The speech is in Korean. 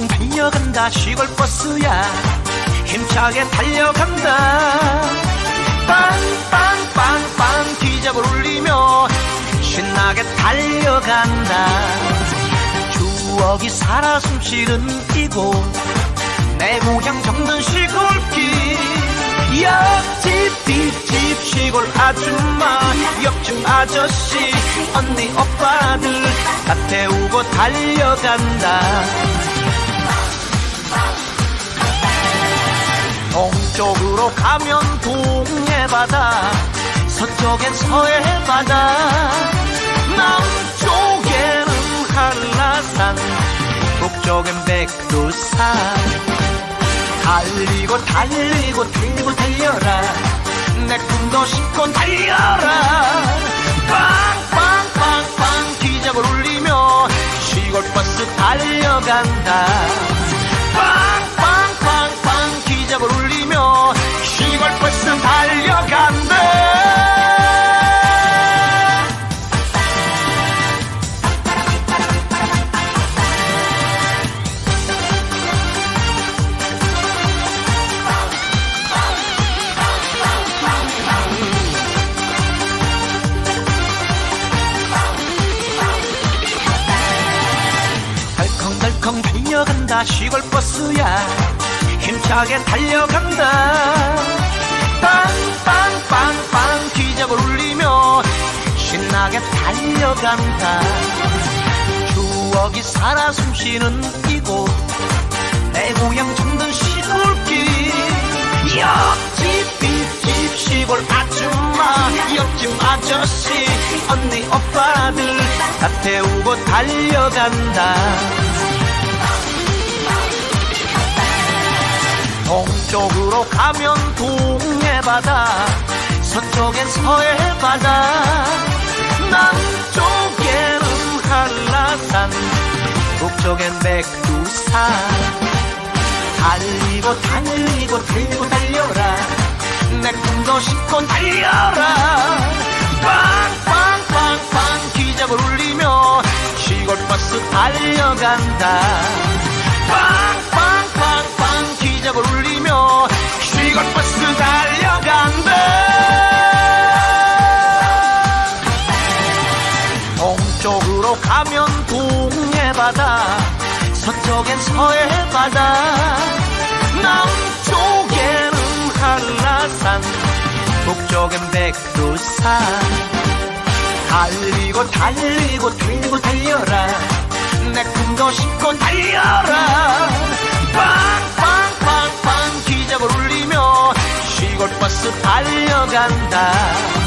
달려간다. 시골버스야. 힘차게 달려간다. 빵빵빵빵 기적을 울리며 신나게 달려간다. 추억이 살아 숨쉬는 이곳. 내 고향 정든 시골길. 옆집 뒷집 시골 아줌마. 옆집 아저씨 언니 오빠들. 다 태우고 달려간다 동쪽으로 가면 동해바다. 서쪽엔 서해바다. 남쪽에는 한라산. 북쪽엔 백두산. 달리고 달리고 달리고 달려라. 내 꿈도 싣고 달려라 달려간다. 시골버스야. 힘차게 달려간다. 빵빵빵빵. 기적을 울리며 신나게 달려간다. 추억이 살아 숨쉬는 이곳. 내 고향 정든 시골길. 옆집 뒷집 시골 아줌마. 옆집 아저씨 언니 오빠들. 다 태우고 달려간다 동쪽으로 가면 동해바다 서쪽엔 서해바다. 남쪽에는 한라산 북쪽엔 백두산. 달리고 달리고 달리고 달려라. 내 꿈도 싣고 달려라. 빵빵빵빵 기적을 울리며 시골버스 달려간다. 빵빵빵빵 기적을 울리며 동쪽으로 가면 동해 바다 서쪽엔 서해 바다. 남쪽에는 한라산 북쪽엔 백두산. 달리고 달리고 달리고 달려라. 내 꿈도 싣고 달려라. 빵빵빵빵 기적을 울리며 시골버스 달려간다